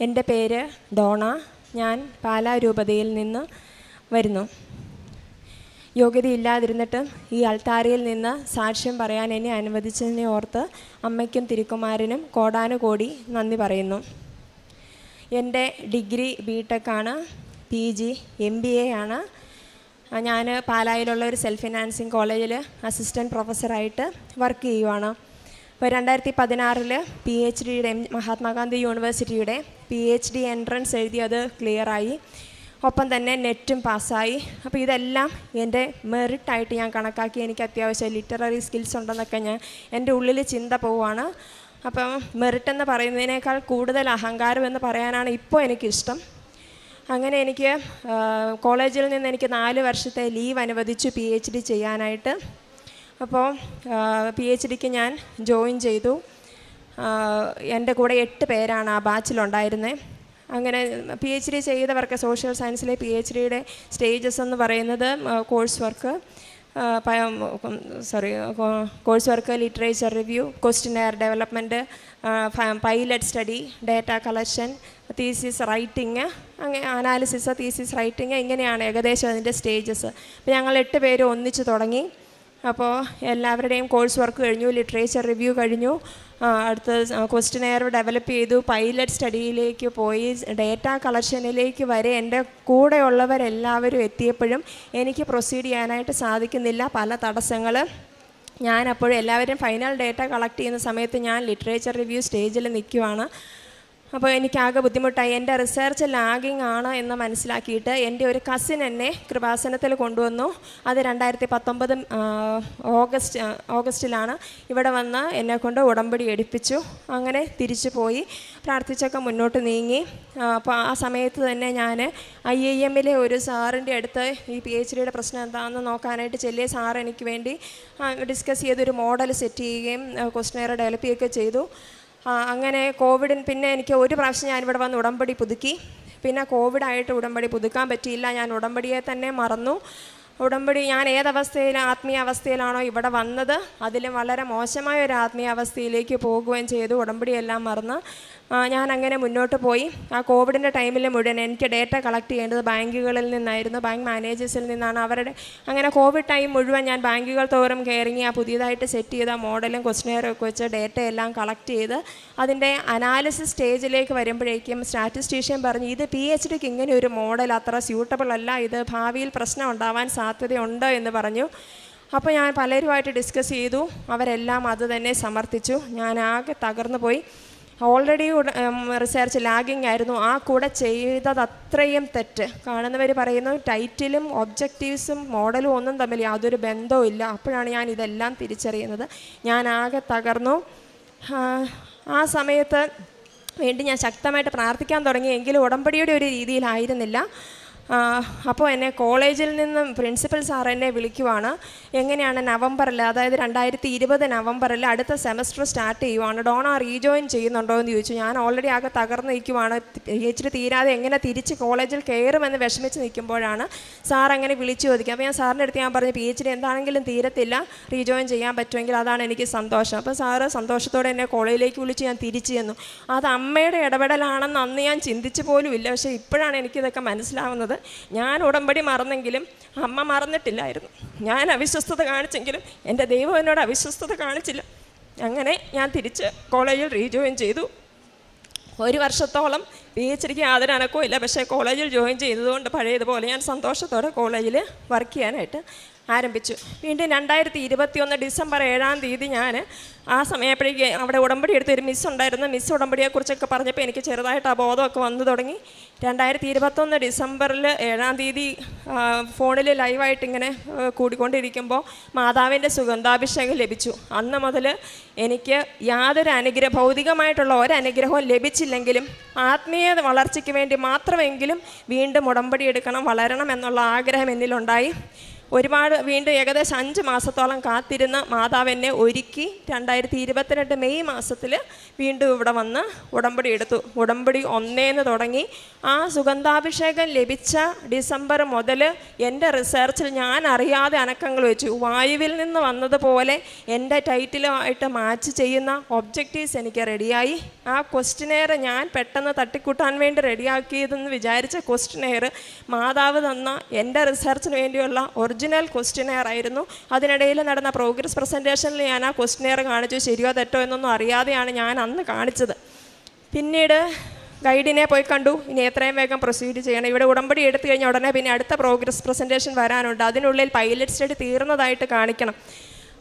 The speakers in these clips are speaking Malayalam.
എന്റെ പേര് ഡോണ. ഞാൻ പാലാ രൂപതയിൽ നിന്ന് വരുന്നു. യോഗ്യതയില്ലാതിരുന്നിട്ടും ഈ അൾത്താരയിൽ നിന്ന് സാക്ഷ്യം പറയാൻ എന്നെ അനുവദിച്ചതിനെ ഓർത്ത് അമ്മയ്ക്കും തിരുക്കുമാരനും കോടാനുകോടി നന്ദി പറയുന്നു. എന്റെ degree B ടെക്കാണ് P G M B A ആണ്. ഞാൻ പാലായിലുള്ള ഒരു സെൽഫ് ഫിനാൻസിങ് കോളേജിൽ അസിസ്റ്റന്റ് പ്രൊഫസറായിട്ട് വർക്ക് ചെയ്യുവാണ്. ഇപ്പോൾ രണ്ടായിരത്തി പതിനാറിൽ പി എച്ച് ഡിയുടെ മഹാത്മാഗാന്ധി യൂണിവേഴ്സിറ്റിയുടെ പി എച്ച് ഡി എൻട്രൻസ് എഴുതി അത് ക്ലിയറായി ഒപ്പം തന്നെ നെറ്റും പാസ്സായി. അപ്പോൾ ഇതെല്ലാം എന്റെ മെറിറ്റായിട്ട് ഞാൻ കണക്കാക്കി. എനിക്ക് അത്യാവശ്യം ലിറ്റററി സ്കിൽസ് ഉണ്ടെന്നൊക്കെ ഞാൻ എന്റെ ഉള്ളിൽ ചിന്ത പോവുകയാണ് അപ്പം മെറിറ്റ് എന്ന് പറയുന്നതിനേക്കാൾ കൂടുതൽ അഹങ്കാരം എന്ന് പറയാനാണ് ഇപ്പോൾ എനിക്കിഷ്ടം. അങ്ങനെ എനിക്ക് കോളേജിൽ നിന്ന് എനിക്ക് നാല് വർഷത്തെ ലീവ് അനുവദിച്ചു പി എച്ച് ഡി ചെയ്യാനായിട്ട്. അപ്പോൾ പി എച്ച് ഡിക്ക് ഞാൻ ജോയിൻ ചെയ്തു. എന്റെ കൂടെ എട്ട് പേരാണ് ആ ബാച്ചിലുണ്ടായിരുന്നത് അങ്ങനെ പി എച്ച് ഡി ചെയ്തവർക്ക് സോഷ്യൽ സയൻസിലെ പി എച്ച് ഡിയുടെ സ്റ്റേജസ് എന്ന് പറയുന്നത് course work sorry course work literature review questionnaire development pilot study data collection thesis writing അങ്ങനെ അനാലിസിസ് തീസിസ് റൈറ്റിങ് ഇങ്ങനെയാണ് ഏകദേശം അതിന്റെ സ്റ്റേജസ് അപ്പോൾ ഞങ്ങൾ എട്ട് പേര് ഒന്നിച്ച് തുടങ്ങി. അപ്പോൾ എല്ലാവരുടെയും കോഴ്സ് വർക്ക് കഴിഞ്ഞു ലിറ്ററേച്ചർ റിവ്യൂ കഴിഞ്ഞു. അടുത്ത ക്വസ്റ്റ്യൻ ക്വസ്റ്റിനെയർ ഡെവലപ്പ് ചെയ്തു. പൈലറ്റ് സ്റ്റഡിയിലേക്ക് പോയി. ഡേറ്റ കളക്ഷനിലേക്ക് വരെ എന്റെ കൂടെയുള്ളവരെല്ലാവരും എത്തിയപ്പോഴും എനിക്ക് പ്രൊസീഡ് ചെയ്യാനായിട്ട് സാധിക്കുന്നില്ല. പല തടസ്സങ്ങൾ ഞാൻ അപ്പോഴും എല്ലാവരും ഫൈനൽ ഡേറ്റ കളക്ട് ചെയ്യുന്ന സമയത്ത് ഞാൻ ലിറ്ററേച്ചർ റിവ്യൂ സ്റ്റേജിൽ നിൽക്കുവാണ്. അപ്പോൾ എനിക്കാകെ ബുദ്ധിമുട്ടായി. എന്റെ റിസർച്ച് ലാഗിങ് ആണ് എന്ന് മനസ്സിലാക്കിയിട്ട് എന്റെ ഒരു കസിൻ എന്നെ കൃപാസനത്തിൽ കൊണ്ടുവന്നു. അത് രണ്ടായിരത്തി പത്തൊമ്പത് ഓഗസ്റ്റ് ഓഗസ്റ്റിലാണ് ഇവിടെ വന്ന് എന്നെ കൊണ്ട് ഉടമ്പടി എടുപ്പിച്ചു. അങ്ങനെ തിരിച്ചു പോയി. പ്രാർത്ഥിച്ചൊക്കെ മുന്നോട്ട് നീങ്ങി. അപ്പോൾ ആ സമയത്ത് തന്നെ ഞാൻ ഐ ഐ എമ്മിലെ ഒരു സാറിന്റെ അടുത്ത് ഈ പി എച്ച് ഡിയുടെ പ്രശ്നം എന്താണെന്ന് നോക്കാനായിട്ട് ചെല്ലിയ സാർ എനിക്ക് വേണ്ടി ഡിസ്കസ് ചെയ്തൊരു മോഡൽ സെറ്റ് ചെയ്യുകയും ക്വസ്റ്റനെയർ ഡെവലപ്പ് ചെയ്യുകയൊക്കെ ചെയ്തു. അങ്ങനെ കോവിഡിന് പിന്നെ എനിക്ക് ഒരു പ്രാവശ്യം ഞാൻ ഇവിടെ വന്ന് ഉടമ്പടി പുതുക്കി. പിന്നെ കോവിഡായിട്ട് ഉടമ്പടി പുതുക്കാൻ പറ്റിയില്ല. ഞാൻ ഉടമ്പടിയെ തന്നെ മറന്നു. ഉടമ്പടി ഞാൻ ഏതവസ്ഥയിൽ ആത്മീയ അവസ്ഥയിലാണോ ഇവിടെ വന്നത്? അതിലും വളരെ മോശമായ ഒരു ആത്മീയ അവസ്ഥയിലേക്ക് പോകുകയും ചെയ്തു. ഉടമ്പടിയെല്ലാം മറന്ന്. ഞാൻ അങ്ങനെ മുന്നോട്ട് പോയി. ആ കോവിഡിന്റെ ടൈമിൽ മുഴുവൻ എനിക്ക് ഡേറ്റ കളക്ട് ചെയ്യേണ്ടത് ബാങ്കുകളിൽ നിന്നായിരുന്നു. ബാങ്ക് മാനേജേഴ്സിൽ നിന്നാണ്. അവരുടെ അങ്ങനെ കോവിഡ് ടൈം മുഴുവൻ ഞാൻ ബാങ്കുകൾ തോറും കയറിങ്ങി ആ പുതിയതായിട്ട് സെറ്റ് ചെയ്ത മോഡലും ക്വസ്റ്റിനെയറും ഒക്കെ വെച്ച് ഡേറ്റ എല്ലാം കളക്ട് ചെയ്ത് അതിന്റെ അനാലിസിസ് സ്റ്റേജിലേക്ക് വരുമ്പോഴേക്കും സ്റ്റാറ്റിസ്റ്റീഷ്യൻ പറഞ്ഞു ഇത് പി എച്ച് ഡിക്ക് ഇങ്ങനെ ഒരു മോഡൽ അത്ര സ്യൂട്ടബിൾ അല്ല. ഇത് ഭാവിയിൽ പ്രശ്നം ഉണ്ടാവാൻ സാധ്യതയുണ്ടോ? എന്ന് പറഞ്ഞു. അപ്പോൾ ഞാൻ പലരുമായിട്ട് ഡിസ്കസ് ചെയ്തു. അവരെല്ലാം അത് തന്നെ സമർത്ഥിച്ചു. ഞാൻ ആകെ തകർന്നു പോയി. ഓൾറെഡി റിസർച്ച് ലാഗിങ് ആയിരുന്നു. ആ കൂടെ ചെയ്തത് അത്രയും തെറ്റ്. കാണുന്നവർ പറയുന്നു ടൈറ്റിലും ഒബ്ജക്റ്റീവ്സും മോഡലും ഒന്നും തമ്മിൽ യാതൊരു ബന്ധവും ഇല്ല. അപ്പോഴാണ് ഞാൻ ഇതെല്ലാം തിരിച്ചറിയുന്നത്. ഞാൻ ആകെ തകർന്നു. ആ, സമയത്ത് വേണ്ടി ഞാൻ ശക്തമായിട്ട് പ്രാർത്ഥിക്കാൻ തുടങ്ങി. എങ്കിലും ഉടമ്പടിയുടെ ഒരു രീതിയിലായിരുന്നില്ല. അപ്പോൾ എന്നെ കോളേജിൽ നിന്നും പ്രിൻസിപ്പൽ സാർ എന്നെ വിളിക്കുവാണ്. എങ്ങനെയാണ് നവംബറിൽ അതായത് രണ്ടായിരത്തി ഇരുപത് നവംബറിൽ അടുത്ത സെമസ്റ്റർ സ്റ്റാർട്ട് ചെയ്യുവാണ്. ഡോണ റീജോയിൻ ചെയ്യുന്നുണ്ടോ എന്ന് ചോദിച്ചു. ഞാൻ ഓൾറെഡി ആകെ തകർന്ന് നിൽക്കുവാണ്. ഇച്ചിരി തീരാതെ എങ്ങനെ തിരിച്ച് കോളേജിൽ കയറുമെന്ന് വിഷമിച്ച് നിൽക്കുമ്പോഴാണ് സാർ അങ്ങനെ വിളിച്ചു ചോദിക്കുക. അപ്പോൾ ഞാൻ സാറിന്റെ അടുത്ത് ഞാൻ പറഞ്ഞു പി എച്ച് ഡി എന്താണെങ്കിലും തീരത്തില്ല. റീജോയിൻ ചെയ്യാൻ പറ്റുമെങ്കിൽ അതാണ് എനിക്ക് സന്തോഷം. അപ്പോൾ സാറ് സന്തോഷത്തോടെ എന്നെ കോളേജിലേക്ക് വിളിച്ച് ഞാൻ തിരിച്ചു ചെന്നു. അത് അമ്മയുടെ ഇടപെടലാണെന്ന് അന്ന് ഞാൻ ചിന്തിച്ചു പോലും ഇല്ല പക്ഷേ ഇപ്പോഴാണ് എനിക്കിതൊക്കെ മനസ്സിലാവുന്നത്. ഞാൻ ഉടമ്പടി മറന്നെങ്കിലും അമ്മ മറന്നിട്ടില്ലായിരുന്നു. ഞാൻ അവിശ്വസ്തത കാണിച്ചെങ്കിലും എന്റെ ദൈവം എന്നോട് അവിശ്വസ്തത കാണിച്ചില്ല. അങ്ങനെ ഞാൻ തിരിച്ച് കോളേജിൽ റീജോയിൻ ചെയ്തു. ഒരു വർഷത്തോളം പി എച്ച് ഡിക്ക് യാതൊരു അനക്കവും ഇല്ല പക്ഷേ കോളേജിൽ ജോയിൻ ചെയ്തതുകൊണ്ട് പഴയതുപോലെ ഞാൻ സന്തോഷത്തോടെ കോളേജിൽ വർക്ക് ചെയ്യാനായിട്ട് ആരംഭിച്ചു. വീണ്ടും രണ്ടായിരത്തി ഇരുപത്തി ഒന്ന് ഡിസംബർ ഏഴാം തീയതി ഞാൻ ആ സമയപ്പോഴേക്ക് അവിടെ ഉടമ്പടി എടുത്ത ഒരു മിസ് ഉണ്ടായിരുന്നു. മിസ് ഉടമ്പടിയെക്കുറിച്ചൊക്കെ പറഞ്ഞപ്പോൾ എനിക്ക് ചെറുതായിട്ട് ആ ബോധമൊക്കെ വന്നു തുടങ്ങി. രണ്ടായിരത്തി ഇരുപത്തൊന്ന് ഡിസംബറിൽ ഏഴാം തീയതി ഫോണിൽ ലൈവായിട്ട് ഇങ്ങനെ കൂടിക്കൊണ്ടിരിക്കുമ്പോൾ മാതാവിന്റെ സുഗന്ധാഭിഷേകം ലഭിച്ചു. അന്ന് മുതൽ എനിക്ക് യാതൊരു അനുഗ്രഹം ഭൗതികമായിട്ടുള്ള ഒരനുഗ്രഹവും ലഭിച്ചില്ലെങ്കിലും ആത്മീയ വളർച്ചയ്ക്ക് വേണ്ടി മാത്രമെങ്കിലും വീണ്ടും ഉടമ്പടി എടുക്കണം വളരണം എന്നുള്ള ആഗ്രഹം എന്നിലുണ്ടായി. ഒരുപാട് വീണ്ടും ഏകദേശം അഞ്ച് മാസത്തോളം കാത്തിരുന്ന മാതാവ് എന്നെ ഒരുക്കി രണ്ടായിരത്തി ഇരുപത്തിരണ്ട് മെയ് മാസത്തിൽ വീണ്ടും ഇവിടെ വന്ന് ഉടമ്പടി എടുത്തു. ഉടമ്പടി ഒന്നേന്ന് തുടങ്ങി. ആ സുഗന്ധാഭിഷേകം ലഭിച്ച ഡിസംബർ മുതൽ എന്റെ റിസർച്ചിൽ ഞാൻ അറിയാതെ അനക്കങ്ങൾ വെച്ചു. വായുവിൽ നിന്ന് വന്നതുപോലെ എന്റെ ടൈറ്റിലുമായിട്ട് മാച്ച് ചെയ്യുന്ന ഒബ്ജക്റ്റീവ്സ് എനിക്ക് റെഡിയായി. ആ ക്വസ്റ്റിനെയർ ഞാൻ പെട്ടെന്ന് തട്ടിക്കൂട്ടാൻ വേണ്ടി റെഡിയാക്കിയതെന്ന് വിചാരിച്ച ക്വസ്റ്റിനെയർ മാതാവ് തന്ന എന്റെ റിസർച്ചിന് വേണ്ടിയുള്ള ഒറിജിനൽ ക്വസ്റ്റിനെയർ ആയിരുന്നു. അതിനിടയിൽ നടന്ന പ്രോഗ്രസ് പ്രസന്റേഷനിൽ ഞാൻ ആ ക്വസ്റ്റിനെയർ കാണിച്ചു. ശരിയോ തെറ്റോ എന്നൊന്നും അറിയാതെയാണ് ഞാൻ അന്ന് കാണിച്ചത്. പിന്നീട് ഗൈഡിനെ പോയി കണ്ടു. ഇനി എത്രയും വേഗം പ്രൊസീഡ് ചെയ്യണം. ഇവിടെ ഉടമ്പടി എടുത്തു കഴിഞ്ഞാൽ ഉടനെ പിന്നെ അടുത്ത പ്രോഗ്രസ് പ്രസന്റേഷൻ വരാനുണ്ട്. അതിനുള്ളിൽ പൈലറ്റ് സ്റ്റഡി തീർന്നതായിട്ട് കാണിക്കണം.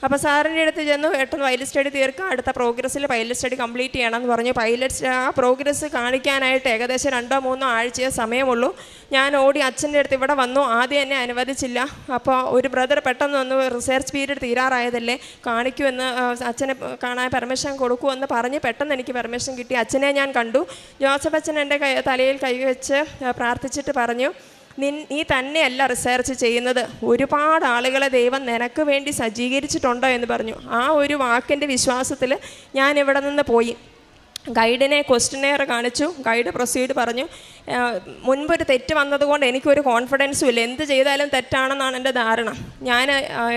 അപ്പോൾ സാറിന്റെ അടുത്ത് ചെന്നു പെട്ടെന്ന് പൈലറ്റ് സ്റ്റഡി തീർക്കാം അടുത്ത പ്രോഗ്രസ്സിൽ പൈലറ്റ് സ്റ്റഡി കംപ്ലീറ്റ് ചെയ്യണം എന്ന് പറഞ്ഞു. പൈലറ്റ് ആ പ്രോഗ്രസ് കാണിക്കാനായിട്ട് ഏകദേശം രണ്ടോ മൂന്നോ ആഴ്ചയെ സമയമുള്ളൂ. ഞാൻ ഓടി അച്ഛന്റെ അടുത്ത് ഇവിടെ വന്നു. ആദ്യം എന്നെ അനുവദിച്ചില്ല. അപ്പോൾ ഒരു ബ്രദർ പെട്ടെന്ന് വന്നു റിസർച്ച് പീരീഡ് തീരാറായതല്ലേ? കാണിക്കുമെന്ന് അച്ഛനെ കാണാൻ പെർമിഷൻ കൊടുക്കുമെന്ന് പറഞ്ഞ് പെട്ടെന്ന് എനിക്ക് പെർമിഷൻ കിട്ടി. അച്ഛനെ ഞാൻ കണ്ടു. ജോസഫ് അച്ഛൻ എന്റെ തലയിൽ കൈവച്ച് പ്രാർത്ഥിച്ചിട്ട് പറഞ്ഞു. നീ തന്നെയല്ല റിസർച്ച് ചെയ്യുന്നത്. ഒരുപാട് ആളുകളെ ദൈവം നിനക്ക് വേണ്ടി സജ്ജീകരിച്ചിട്ടുണ്ടോ എന്ന് പറഞ്ഞു. ആ ഒരു വാക്കിന്റെ വിശ്വാസത്തിൽ ഞാൻ ഇവിടെ നിന്ന് പോയി. ഗൈഡിനെ ക്വസ്റ്റിനെയർ കാണിച്ചു. ഗൈഡ് പ്രൊസീഡ് പറഞ്ഞു മുൻപൊരു തെറ്റ് വന്നതുകൊണ്ട് എനിക്കൊരു കോൺഫിഡൻസും ഇല്ല. എന്ത് ചെയ്താലും തെറ്റാണെന്നാണ് എന്റെ ധാരണ. ഞാൻ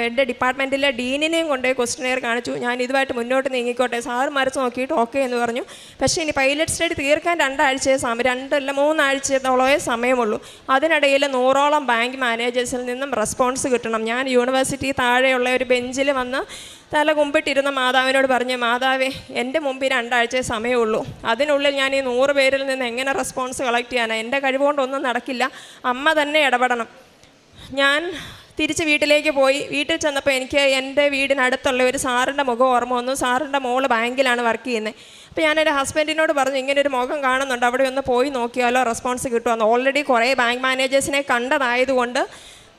എന്റെ ഡിപ്പാർട്ട്മെന്റിലെ ഡീനിനെയും കൊണ്ടുപോയി ക്വസ്റ്റിനെയർ കാണിച്ചു. ഞാൻ ഇതുമായിട്ട് മുന്നോട്ട് നീങ്ങിക്കോട്ടെ. സാറ് മറിച്ച് നോക്കിയിട്ട് ഓക്കെ എന്ന് പറഞ്ഞു. പക്ഷേ ഇനി പൈലറ്റ് സ്റ്റഡി തീർക്കാൻ രണ്ടാഴ്ചയെ സമയം രണ്ടല്ല മൂന്നാഴ്ചത്തോളമേ സമയമുള്ളൂ. അതിനിടയിൽ നൂറോളം ബാങ്ക് മാനേജേഴ്സിൽ നിന്നും റെസ്പോൺസ് കിട്ടണം. ഞാൻ യൂണിവേഴ്സിറ്റി താഴെയുള്ള ഒരു ബെഞ്ചിൽ വന്ന് തല കുമ്പിട്ടിരുന്ന മാതാവിനോട് പറഞ്ഞു മാതാവേ എന്റെ മുമ്പിൽ രണ്ടാഴ്ചയെ സമയമുള്ളൂ. അതിനുള്ളിൽ ഞാൻ ഈ നൂറ് പേരിൽ നിന്ന് എങ്ങനെ റെസ്പോൺസ് കളക്ട് ചെയ്യാനാണ് എന്റെ കഴിവുകൊണ്ടൊന്നും നടക്കില്ല. അമ്മ തന്നെ ഇടപെടണം. ഞാൻ തിരിച്ച് വീട്ടിലേക്ക് പോയി. വീട്ടിൽ ചെന്നപ്പോൾ എനിക്ക് എന്റെ വീടിനടുത്തുള്ള ഒരു സാറിന്റെ മുഖം ഓർമ്മ വന്നു. സാറിന്റെ മോൾ ബാങ്കിലാണ് വർക്ക് ചെയ്യുന്നത്. അപ്പോൾ ഞാൻ എന്റെ ഹസ്ബൻഡിനോട് പറഞ്ഞു ഇങ്ങനെ ഒരു മുഖം കാണുന്നുണ്ട്. അവിടെ ഒന്ന് പോയി നോക്കിയാലോ റെസ്പോൺസ് കിട്ടുമെന്ന് ഓൾറെഡി കുറേ ബാങ്ക് മാനേജേഴ്സിനെ കണ്ടതായതുകൊണ്ട്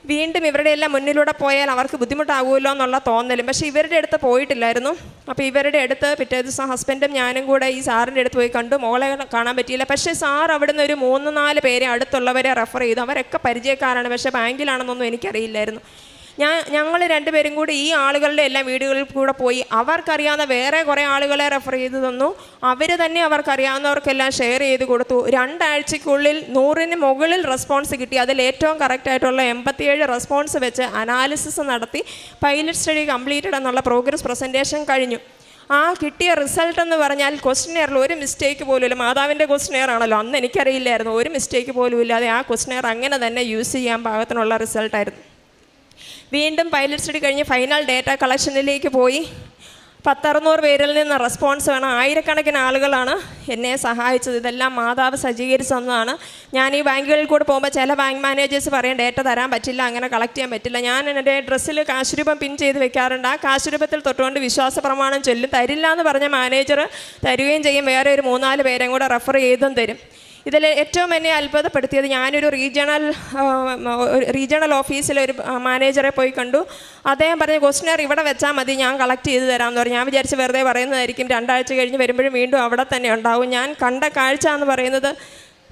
വീണ്ടും ഇവരുടെ എല്ലാം മുന്നിലൂടെ പോയാൽ അവർക്ക് ബുദ്ധിമുട്ടാകുമല്ലോ എന്നുള്ള തോന്നലും. പക്ഷേ ഇവരുടെ അടുത്ത് പോയിട്ടില്ലായിരുന്നു. അപ്പോൾ ഇവരുടെ അടുത്ത് പിറ്റേ ദിവസം ഹസ്ബൻഡും ഞാനും കൂടെ ഈ സാറിന്റെ അടുത്ത് പോയി കണ്ടു. മോളെ കാണാൻ പറ്റിയില്ല. പക്ഷേ സാർ അവിടുന്ന് ഒരു മൂന്ന് നാല് പേരെ അടുത്തുള്ളവരെ റെഫർ ചെയ്തു. അവരൊക്കെ പരിചയക്കാരാണ്. പക്ഷേ ബാങ്കിലാണെന്നൊന്നും എനിക്കറിയില്ലായിരുന്നു. ഞാൻ ഞങ്ങൾ രണ്ടുപേരും കൂടി ഈ ആളുകളുടെ എല്ലാം വീടുകളിൽ കൂടെ പോയി അവർക്കറിയാവുന്ന വേറെ കുറേ ആളുകളെ റെഫർ ചെയ്ത് തന്നു. അവർ തന്നെ അവർക്കറിയാവുന്നവർക്കെല്ലാം ഷെയർ ചെയ്ത് കൊടുത്തു. രണ്ടാഴ്ചയ്ക്കുള്ളിൽ നൂറിന് മുകളിൽ റെസ്പോൺസ് കിട്ടി. അതിൽ ഏറ്റവും കറക്റ്റായിട്ടുള്ള എൺപത്തിയേഴ് റെസ്പോൺസ് വെച്ച് അനാലിസിസ് നടത്തി. പൈലറ്റ് സ്റ്റഡി കംപ്ലീറ്റഡ് എന്നുള്ള പ്രോഗ്രസ് പ്രസന്റേഷൻ കഴിഞ്ഞു. ആ കിട്ടിയ റിസൾട്ട് എന്ന് പറഞ്ഞാൽ ക്വസ്റ്റിനെയറിൽ ഒരു മിസ്റ്റേക്ക് പോലും ഇല്ല മാതാവിന്റെ ക്വസ്റ്റിനെയർ ആണല്ലോ. അന്ന് എനിക്കറിയില്ലായിരുന്നു. ഒരു മിസ്റ്റേക്ക് പോലും ഇല്ലാതെ ആ ക്വസ്റ്റിനെയർ അങ്ങനെ തന്നെ യൂസ് ചെയ്യാൻ പാകത്തിനുള്ള റിസൾട്ടായിരുന്നു വീണ്ടും പൈലറ്റ് സ്റ്റഡി കഴിഞ്ഞ് ഫൈനൽ ഡേറ്റ കളക്ഷനിലേക്ക് പോയി. പത്തറുന്നൂറ് പേരിൽ നിന്ന് റെസ്പോൺസ് വേണം. ആയിരക്കണക്കിന് ആളുകളാണ് എന്നെ സഹായിച്ചത്. ഇതെല്ലാം മാതാവ് സജ്ജീകരിച്ചു തന്നതാണ്. ഞാൻ ഈ ബാങ്കുകളിൽ കൂടെ പോകുമ്പോൾ ചില ബാങ്ക് മാനേജേഴ്സ് പറയും ഡേറ്റ തരാൻ പറ്റില്ല അങ്ങനെ കളക്ട് ചെയ്യാൻ പറ്റില്ല. ഞാൻ എന്റെ ഡ്രസ്സിൽ കാശുരൂപം പിൻ ചെയ്ത് വെക്കാറുണ്ട്. ആ കാശുരൂപത്തിൽ തൊട്ടുകൊണ്ട് വിശ്വാസ പ്രമാണം ചൊല്ലും തരില്ല എന്ന് പറഞ്ഞ മാനേജർ തരുകയും ചെയ്യും. വേറെ ഒരു മൂന്നാൽ പേരെയും കൂടെ റെഫർ ചെയ്തും തരും. ഇതിൽ ഏറ്റവും എന്നെ അത്ഭുതപ്പെടുത്തിയത് ഞാനൊരു റീജിയണൽ റീജിയണൽ ഓഫീസിലെ ഒരു മാനേജറെ പോയി കണ്ടു. അദ്ദേഹം പറഞ്ഞ ക്വസ്റ്റിനർ ഇവിടെ വെച്ചാൽ മതി ഞാൻ കളക്ട് ചെയ്ത് തരാമെന്ന് പറഞ്ഞു. ഞാൻ വിചാരിച്ച് വെറുതെ പറയുന്നതായിരിക്കും. രണ്ടാഴ്ച കഴിഞ്ഞ് വരുമ്പോഴും വീണ്ടും അവിടെ തന്നെ ഉണ്ടാവും. ഞാൻ കണ്ട കാഴ്ച എന്ന് പറയുന്നത്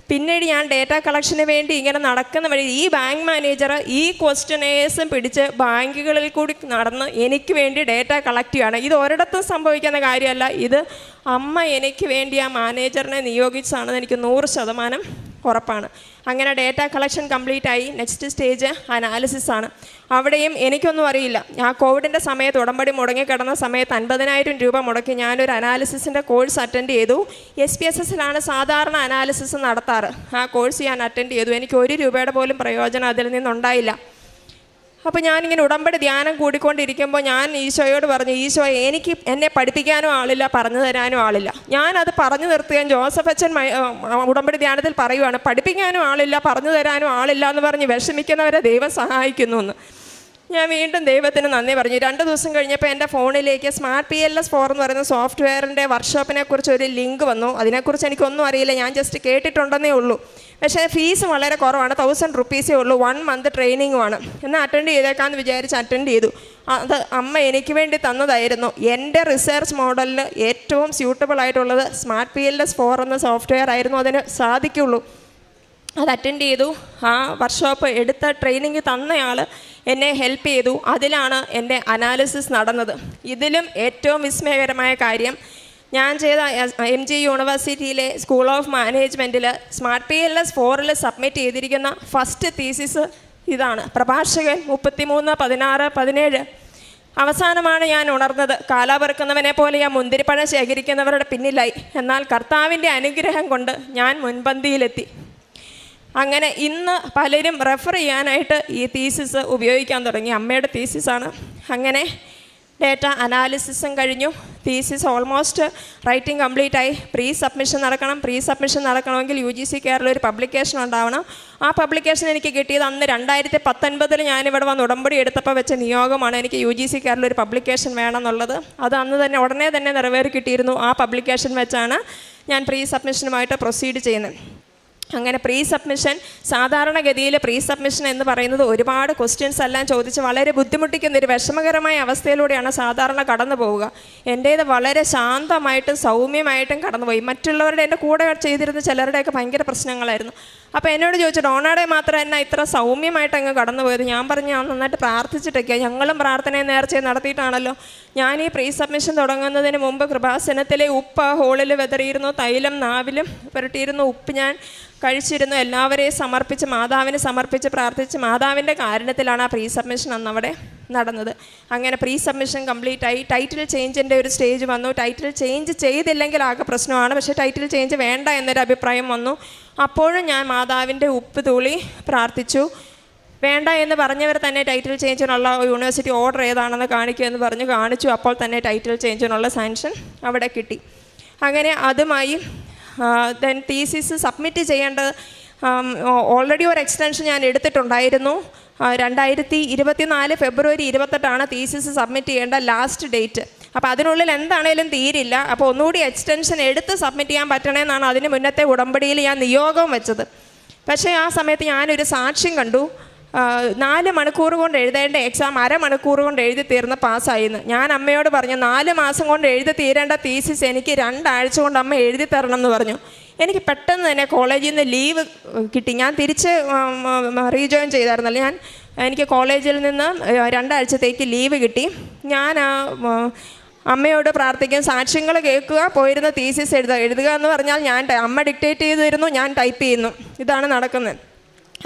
പിന്നീട് ഞാൻ ഡേറ്റ കളക്ഷന് വേണ്ടി ഇങ്ങനെ നടക്കുന്ന വഴി ഈ ബാങ്ക് മാനേജർ ഈ ക്വസ്റ്റനേഴ്സും പിടിച്ച് ബാങ്കുകളിൽ കൂടി നടന്ന് എനിക്ക് വേണ്ടി ഡേറ്റ കളക്ട് ചെയ്യുകയാണ്. ഇത് ഒരിടത്തും സംഭവിക്കുന്ന കാര്യമല്ല. ഇത് അമ്മ എനിക്ക് വേണ്ടി ആ മാനേജറിനെ നിയോഗിച്ചതാണെന്ന് എനിക്ക് നൂറ് ശതമാനം ഉറപ്പാണ്. അങ്ങനെ ഡേറ്റ കളക്ഷൻ കംപ്ലീറ്റ് ആയി നെക്സ്റ്റ് സ്റ്റേജ് അനാലിസിസ് ആണ്. അവിടെയും എനിക്കൊന്നും അറിയില്ല. ആ കോവിഡിന്റെ സമയത്ത് ഉടമ്പടി മുടങ്ങിക്കിടന്ന സമയത്ത് അൻപതിനായിരം രൂപ മുടക്കി ഞാനൊരു അനാലിസിസിന്റെ കോഴ്സ് അറ്റൻഡ് ചെയ്തു. എസ് പി എസ് എസിലാണ് സാധാരണ അനാലിസിസ് നടത്താറ്. ആ കോഴ്സ് ഞാൻ അറ്റൻഡ് ചെയ്തു. എനിക്ക് ഒരു രൂപയുടെ പോലും പ്രയോജനം അതിൽ നിന്നുണ്ടായില്ല. അപ്പോൾ ഞാനിങ്ങനെ ഉടമ്പടി ധ്യാനം കൂടിക്കൊണ്ടിരിക്കുമ്പോൾ ഞാൻ ഈശോയോട് പറഞ്ഞു ഈശോ എനിക്ക് എന്നെ പഠിപ്പിക്കാനും ആളില്ല പറഞ്ഞു തരാനും ആളില്ല. ഞാനത് പറഞ്ഞു നിർത്തുകയും ജോസഫ് അച്ഛൻ ഉടമ്പടി ധ്യാനത്തിൽ പറയുവാണ് പഠിപ്പിക്കാനും ആളില്ല പറഞ്ഞു തരാനും ആളില്ല എന്ന് പറഞ്ഞ് വിഷമിക്കുന്നവരെ ദൈവം സഹായിക്കുന്നു എന്ന് ഞാൻ വീണ്ടും ദൈവത്തിന് നന്ദി പറഞ്ഞു. രണ്ട് ദിവസം കഴിഞ്ഞപ്പോൾ എന്റെ ഫോണിലേക്ക് smart P L S four എന്ന് പറയുന്ന സോഫ്റ്റ്വെയറിന്റെ വർക്ക്ഷോപ്പിനെ കുറിച്ച് ഒരു ലിങ്ക് വന്നു. അതിനെക്കുറിച്ച് എനിക്കൊന്നും അറിയില്ല ഞാൻ ജസ്റ്റ് കേട്ടിട്ടുണ്ടെന്നേ ഉള്ളൂ. പക്ഷേ ഫീസ് വളരെ കുറവാണ്. തൗസൻഡ് റുപ്പീസേ ഉള്ളൂ വൺ മന്ത് ട്രെയിനിങ്ങുമാണ് എന്നാൽ അറ്റൻഡ് ചെയ്തേക്കാമെന്ന് വിചാരിച്ച് അറ്റൻഡ് ചെയ്തു. അത് അമ്മ എനിക്ക് വേണ്ടി തന്നതായിരുന്നു. എന്റെ റിസർച്ച് മോഡലിന് ഏറ്റവും സ്യൂട്ടബിൾ ആയിട്ടുള്ളത് smart P L S four എന്ന സോഫ്റ്റ്വെയർ ആയിരുന്നു അതിന് സാധിക്കുള്ളൂ. അത് അറ്റൻഡ് ചെയ്തു. ആ വർക്ക്ഷോപ്പ് എടുത്ത ട്രെയിനിങ് തന്നയാൾ എന്നെ ഹെൽപ്പ് ചെയ്തു. അതിലാണ് എന്റെ അനാലിസിസ് നടന്നത്. ഇതിലും ഏറ്റവും വിസ്മയകരമായ കാര്യം ഞാൻ ചെയ്ത എം ജി യൂണിവേഴ്സിറ്റിയിലെ സ്കൂൾ ഓഫ് മാനേജ്മെന്റിൽ സ്മാർട്ട് പി എൽ എസ് ഫോറിൽ സബ്മിറ്റ് ചെയ്തിരിക്കുന്ന ഫസ്റ്റ് തീസിസ് ഇതാണ്. പ്രഭാഷകൻ മുപ്പത്തിമൂന്ന് പതിനാറ് പതിനേഴ്. അവസാനമാണ് ഞാൻ ഉണർന്നത്. കാലാപെറുക്കുന്നവനെ പോലെ ഞാൻ മുന്തിരിപ്പഴം ശേഖരിക്കുന്നവരുടെ പിന്നിലായി. എന്നാൽ കർത്താവിന്റെ അനുഗ്രഹം കൊണ്ട് ഞാൻ മുൻപന്തിയിലെത്തി. അങ്ങനെ ഇന്ന് പലരും റെഫർ ചെയ്യാനായിട്ട് ഈ തീസിസ് ഉപയോഗിക്കാൻ തുടങ്ങി. അമ്മയുടെ തീസിസാണ്. അങ്ങനെ ഡേറ്റ അനാലിസിസും കഴിഞ്ഞു. തീസിസ് ഓൾമോസ്റ്റ് റൈറ്റിംഗ് കംപ്ലീറ്റ് ആയി. പ്രീ സബ്മിഷൻ നടക്കണം. പ്രീ സബ്മിഷൻ നടക്കണമെങ്കിൽ യു ജി സി കെയറിൽ ഒരു പബ്ലിക്കേഷൻ ഉണ്ടാവണം. ആ പബ്ലിക്കേഷൻ എനിക്ക് കിട്ടിയത് അന്ന് രണ്ടായിരത്തി പത്തൊൻപതിൽ ഞാനിവിടെ വന്ന് ഉടമ്പടി എടുത്തപ്പോൾ വെച്ച നിയോഗമാണ് എനിക്ക് യു ജി സി കെയറിൽ ഒരു പബ്ലിക്കേഷൻ വേണമെന്നുള്ളത്. അത് അന്ന് തന്നെ ഉടനെ തന്നെ നിറവേറി കിട്ടിയിരുന്നു ആ പബ്ലിക്കേഷൻ വെച്ചാണ് ഞാൻ പ്രീ സബ്മിഷനുമായിട്ട് പ്രൊസീഡ് ചെയ്യുന്നത്. അങ്ങനെ പ്രീ സബ്മിഷൻ സാധാരണഗതിയിൽ പ്രീ സബ്മിഷൻ എന്ന് പറയുന്നത് ഒരുപാട് ക്വസ്റ്റ്യൻസ് എല്ലാം ചോദിച്ച് വളരെ ബുദ്ധിമുട്ടിക്കുന്ന ഒരു വിഷമകരമായ അവസ്ഥയിലൂടെയാണ് സാധാരണ കടന്നു പോവുക. എന്റേത് വളരെ ശാന്തമായിട്ടും സൗമ്യമായിട്ടും കടന്നുപോയി. മറ്റുള്ളവരുടെ എന്റെ കൂടെ ചെയ്തിരുന്ന ചിലരുടെയൊക്കെ ഭയങ്കര പ്രശ്നങ്ങളായിരുന്നു. അപ്പോൾ എന്നോട് ചോദിച്ചു ഡോണാടെ മാത്രം എന്നാ ഇത്ര സൗമ്യമായിട്ട് അങ്ങ് കടന്നു പോയത് ഞാൻ പറഞ്ഞു ഞാൻ നന്നായിട്ട് പ്രാർത്ഥിച്ചിട്ടൊക്കെയാണ് ഞങ്ങളും പ്രാർത്ഥനയും നേർച്ചയും നടത്തിയിട്ടാണല്ലോ. ഞാൻ ഈ പ്രീ സബ്മിഷൻ തുടങ്ങുന്നതിന് മുമ്പ് കൃപാസനത്തിലെ ഉപ്പ് ഹോളിൽ വെതറിയിരുന്നു തൈലം നാവിലും പുരട്ടിയിരുന്നു ഉപ്പ് ഞാൻ കഴിച്ചിരുന്നു എല്ലാവരെയും സമർപ്പിച്ച് മാതാവിന് സമർപ്പിച്ച് പ്രാർത്ഥിച്ച് മാതാവിന്റെ കാരണത്തിലാണ് ആ പ്രീ സബ്മിഷൻ അന്ന് അവിടെ. നടന്നത്. അങ്ങനെ പ്രീ സബ്മിഷൻ കംപ്ലീറ്റ് ആയി ടൈറ്റിൽ ചേഞ്ചിന്റെ ഒരു സ്റ്റേജ് വന്നു. ടൈറ്റിൽ ചേഞ്ച് ചെയ്തില്ലെങ്കിൽ ആകെ പ്രശ്നമാണ്. പക്ഷേ ടൈറ്റിൽ ചേഞ്ച് വേണ്ട എന്നൊരു അഭിപ്രായം വന്നു. അപ്പോഴും ഞാൻ മാതാവിന്റെ ഉപ്പ് തൂളി പ്രാർത്ഥിച്ചു. വേണ്ട എന്ന് പറഞ്ഞവർ തന്നെ ടൈറ്റിൽ ചേഞ്ചിനുള്ള യൂണിവേഴ്സിറ്റി ഓർഡർ ഏതാണെന്ന് കാണിക്കുക എന്ന് പറഞ്ഞ് കാണിച്ചു. അപ്പോൾ തന്നെ ടൈറ്റിൽ ചേഞ്ചിനുള്ള സാങ്ഷൻ അവിടെ കിട്ടി. അങ്ങനെ അതുമായി ദെൻ തീസിസ് സബ്മിറ്റ് ചെയ്യേണ്ടത് ഓൾറെഡി ഒരു എക്സ്റ്റൻഷൻ ഞാൻ എടുത്തിട്ടുണ്ടായിരുന്നു. രണ്ടായിരത്തി ഇരുപത്തിനാല് ഫെബ്രുവരി ഇരുപത്തെട്ടാണ് തീസിസ് സബ്മിറ്റ് ചെയ്യേണ്ട ലാസ്റ്റ് ഡേറ്റ് അപ്പോൾ അതിനുള്ളിൽ എന്താണേലും തീരില്ല. അപ്പോൾ ഒന്നുകൂടി എക്സ്റ്റൻഷൻ എടുത്ത് സബ്മിറ്റ് ചെയ്യാൻ പറ്റണമെന്നാണ് അതിന് മുന്നത്തെ ഉടമ്പടിയിൽ ഞാൻ നിയോഗം വെച്ചത്. പക്ഷേ ആ സമയത്ത് ഞാനൊരു സാക്ഷ്യം കണ്ടു. നാല് മണിക്കൂർ കൊണ്ട് എഴുതേണ്ട എക്സാം അരമണിക്കൂർ കൊണ്ട് എഴുതി തീർന്ന് പാസ്സായിരുന്നു ഞാൻ അമ്മയോട് പറഞ്ഞു നാല് മാസം കൊണ്ട് എഴുതി തീരേണ്ട തീസിസ് എനിക്ക് രണ്ടാഴ്ച കൊണ്ട് അമ്മ എഴുതി തരണം എന്ന് പറഞ്ഞു. എനിക്ക് പെട്ടെന്ന് തന്നെ കോളേജിൽ നിന്ന് ലീവ് കിട്ടി. ഞാൻ തിരിച്ച് റീജോയിൻ ചെയ്തായിരുന്നല്ലോ ഞാൻ എനിക്ക് കോളേജിൽ നിന്ന് രണ്ടാഴ്ചത്തേക്ക് ലീവ് കിട്ടി. ഞാൻ അമ്മയോട് പ്രാർത്ഥിക്കും. സാക്ഷ്യങ്ങൾ കേൾക്കുക പോയിരുന്ന തീസിസ് എഴുതുക. എഴുതുക എന്ന് പറഞ്ഞാൽ ഞാൻ അമ്മ ഡിക്റ്റേറ്റ് ചെയ്തിരുന്നു ഞാൻ ടൈപ്പ് ചെയ്യുന്നു. ഇതാണ് നടക്കുന്നത്.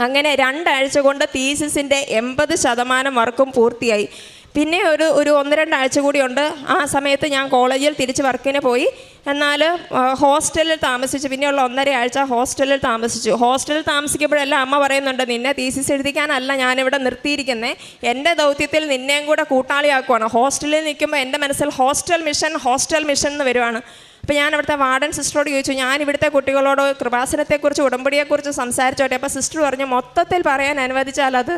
അങ്ങനെ രണ്ടാഴ്ച കൊണ്ട് തീസിസിന്റെ എൺപത് ശതമാനം വർക്കും പൂർത്തിയായി. പിന്നെ ഒരു ഒരു ഒന്ന് രണ്ടാഴ്ച കൂടിയുണ്ട്. ആ സമയത്ത് ഞാൻ കോളേജിൽ തിരിച്ച് വർക്കിന് പോയി. എന്നാൽ ഹോസ്റ്റലിൽ താമസിച്ചു. പിന്നെയുള്ള ഒന്നര ആഴ്ച ഹോസ്റ്റലിൽ താമസിച്ചു. ഹോസ്റ്റലിൽ താമസിക്കുമ്പോഴെല്ലാം അമ്മ പറയുന്നുണ്ട് നിന്നെ തീസിസ് എഴുതിക്കാനല്ല ഞാനിവിടെ നിർത്തിയിരിക്കുന്നത് എന്റെ ദൗത്യത്തിൽ നിന്നെയും കൂടെ കൂട്ടാളിയാക്കുവാണ്. ഹോസ്റ്റലിൽ നിൽക്കുമ്പോൾ എന്റെ മനസ്സിൽ ഹോസ്റ്റൽ മിഷൻ ഹോസ്റ്റൽ മിഷൻ എന്ന് വരുവാണ്. അപ്പോൾ ഞാൻ അവിടുത്തെ വാർഡൻ സിസ്റ്ററോട് ചോദിച്ചു ഞാൻ ഇവിടുത്തെ കുട്ടികളോട് കൃപാസനത്തെക്കുറിച്ച് ഉടമ്പടിയെക്കുറിച്ച് സംസാരിച്ചോട്ടെ. അപ്പോൾ സിസ്റ്റർ പറഞ്ഞു മൊത്തത്തിൽ പറയാൻ അനുവദിച്ചാൽ അത്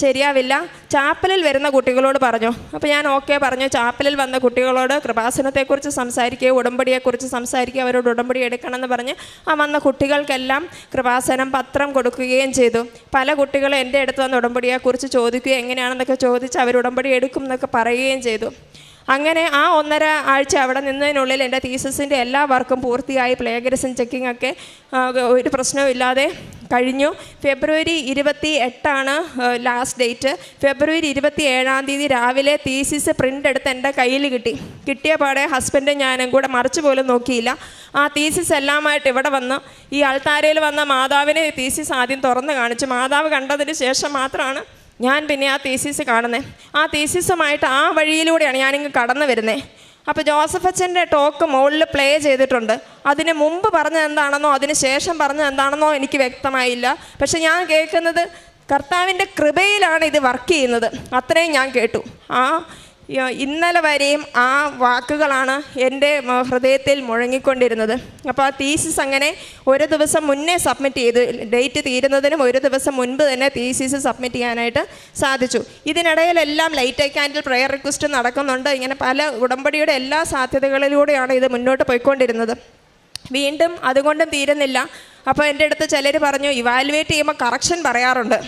ശരിയാവില്ല. ചാപ്പലിൽ വരുന്ന കുട്ടികളോട് പറഞ്ഞു. അപ്പോൾ ഞാൻ ഓക്കെ പറഞ്ഞു. ചാപ്പലിൽ വന്ന കുട്ടികളോട് കൃപാസനത്തെക്കുറിച്ച് സംസാരിക്കുക ഉടമ്പടിയെക്കുറിച്ച് സംസാരിക്കുക അവരോട് ഉടമ്പടി എടുക്കണമെന്ന് പറഞ്ഞ് ആ വന്ന കുട്ടികൾക്കെല്ലാം കൃപാസനം പത്രം കൊടുക്കുകയും ചെയ്തു. പല കുട്ടികളും എന്റെ അടുത്ത് വന്ന് ഉടമ്പടിയെക്കുറിച്ച് ചോദിക്കുകയും എങ്ങനെയാണെന്നൊക്കെ ചോദിച്ച് അവർ ഉടമ്പടി എടുക്കും എന്നൊക്കെ പറയുകയും ചെയ്തു. അങ്ങനെ ആ ഒന്നര ആഴ്ച അവിടെ നിന്നതിനുള്ളിൽ എന്റെ തീസസിന്റെ എല്ലാ വർക്കും പൂർത്തിയായി പ്ലേഗറിസം ചെക്കിംഗ് ഒക്കെ ഒരു പ്രശ്നവും ഇല്ലാതെ കഴിഞ്ഞു. ഫെബ്രുവരി ഇരുപത്തി എട്ടാണ് ലാസ്റ്റ് ഡേറ്റ് ഫെബ്രുവരി ഇരുപത്തി ഏഴാം തീയതി രാവിലെ തീസിസ് പ്രിന്റ് എടുത്ത് എന്റെ കയ്യിൽ കിട്ടി. കിട്ടിയ പാടെ ഹസ്ബൻഡും ഞാനും കൂടെ മറിച്ച് പോലും നോക്കിയില്ല. ആ തീസിസ് എല്ലാമായിട്ട് ഇവിടെ വന്ന് ഈ ആൾത്താരയിൽ വന്ന മാതാവിനെ തീസിസ് ആദ്യം തുറന്ന് കാണിച്ചു. മാതാവ് കണ്ടതിന് ശേഷം മാത്രമാണ് ഞാൻ പിന്നെ ആ തീസിസ് കാണുന്നത് ആ തീസിസുമായിട്ട് ആ വഴിയിലൂടെയാണ് ഞാനിങ്ങ് കടന്നു വരുന്നത് അപ്പോൾ ജോസഫ് അച്ഛന്റെ ടോക്ക് മുകളിൽ പ്ലേ ചെയ്തിട്ടുണ്ട്. അതിന് മുമ്പ് പറഞ്ഞത് എന്താണെന്നോ അതിന് ശേഷം പറഞ്ഞത് എന്താണെന്നോ എനിക്ക് വ്യക്തമായില്ല. പക്ഷെ ഞാൻ കേൾക്കുന്നത് കർത്താവിന്റെ കൃപയിലാണ് ഇത് വർക്ക് ചെയ്യുന്നത്. അത്രയും ഞാൻ കേട്ടു. ആ ഇന്നലെ വരെയും ആ വാക്കുകളാണ് എന്റെ ഹൃദയത്തിൽ മുഴങ്ങിക്കൊണ്ടിരുന്നത്. അപ്പോൾ ആ തീസിസ് അങ്ങനെ ഒരു ദിവസം മുന്നേ സബ്മിറ്റ് ചെയ്തു ഡേറ്റ് തീരുന്നതിനും ഒരു ദിവസം മുൻപ് തന്നെ തീസിസ് സബ്മിറ്റ് ചെയ്യാനായിട്ട് സാധിച്ചു. ഇതിനിടയിലെല്ലാം light I candle prayer request നടക്കുന്നുണ്ട്. ഇങ്ങനെ പല ഉടമ്പടിയുടെ എല്ലാ സാധ്യതകളിലൂടെയാണ് ഇത് മുന്നോട്ട് പോയിക്കൊണ്ടിരുന്നത്. വീണ്ടും അതുകൊണ്ടും തീരുന്നില്ല. അപ്പോൾ എന്റെ അടുത്ത് ചിലർ പറഞ്ഞു ഇവാലുവേറ്റ് ചെയ്യുമ്പോൾ കറക്ഷൻ പറയാറുണ്ട്.